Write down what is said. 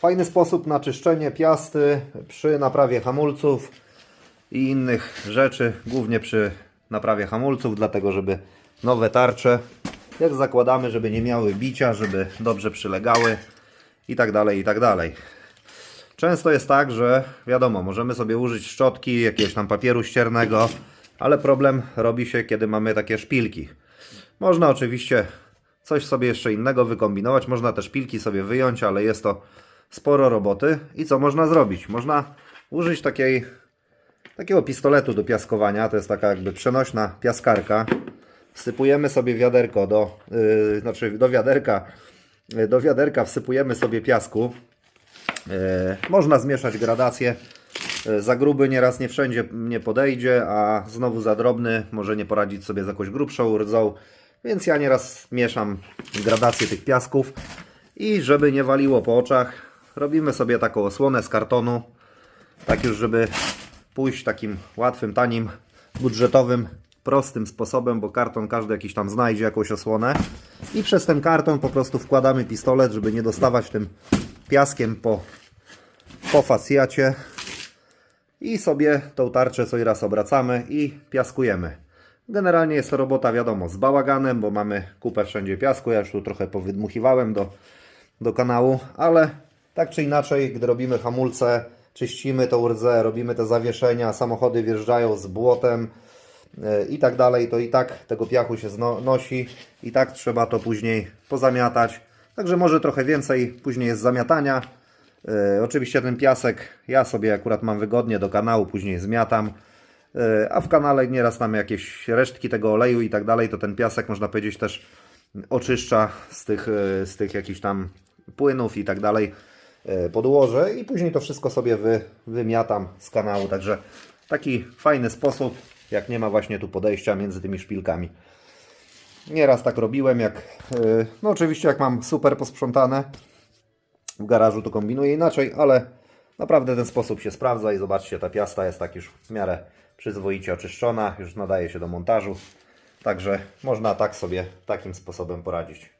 Fajny sposób na czyszczenie piasty przy naprawie hamulców i innych rzeczy, głównie przy naprawie hamulców, dlatego żeby nowe tarcze, jak zakładamy, żeby nie miały bicia, żeby dobrze przylegały i tak dalej, i tak dalej. Często jest tak, że wiadomo, możemy sobie użyć szczotki, jakiegoś tam papieru ściernego, ale problem robi się, kiedy mamy takie szpilki. Można oczywiście coś sobie jeszcze innego wykombinować, można te szpilki sobie wyjąć, ale jest to sporo roboty. I co można zrobić? Można użyć takiej, takiego pistoletu do piaskowania, to jest taka jakby przenośna piaskarka. Wsypujemy sobie wiaderko do, yy, znaczy do wiaderka, yy, do wiaderka wsypujemy sobie piasku. E, Można zmieszać gradację. E, Za gruby nieraz nie wszędzie nie podejdzie, a znowu za drobny może nie poradzić sobie z jakąś grubszą rdzą. Więc ja nieraz mieszam gradację tych piasków i żeby nie waliło po oczach, robimy sobie taką osłonę z kartonu. Tak już, żeby pójść takim łatwym, tanim, budżetowym, prostym sposobem, bo karton każdy jakiś tam znajdzie jakąś osłonę. I przez ten karton po prostu wkładamy pistolet, żeby nie dostawać tym piaskiem po, po facjacie. I sobie tą tarczę co i raz obracamy i piaskujemy. Generalnie jest to robota, wiadomo, z bałaganem, bo mamy kupę wszędzie piasku. Ja już tu trochę powydmuchiwałem do, do kanału, ale tak czy inaczej, gdy robimy hamulce, czyścimy tą rdzę, robimy te zawieszenia, samochody wjeżdżają z błotem e, i tak dalej, to i tak tego piachu się znosi i tak trzeba to później pozamiatać. Także może trochę więcej później jest zamiatania. E, oczywiście ten piasek ja sobie akurat mam wygodnie do kanału, później zmiatam. E, a w kanale nieraz tam jakieś resztki tego oleju i tak dalej, to ten piasek można powiedzieć też oczyszcza z tych, z tych jakichś tam płynów i tak dalej podłoże i później to wszystko sobie wy, wymiatam z kanału. Także taki fajny sposób, jak nie ma właśnie tu podejścia między tymi szpilkami. Nieraz tak robiłem, jak yy, no oczywiście jak mam super posprzątane w garażu to kombinuję inaczej, ale naprawdę ten sposób się sprawdza i zobaczcie, ta piasta jest tak już w miarę przyzwoicie oczyszczona, już nadaje się do montażu. Także można tak sobie takim sposobem poradzić.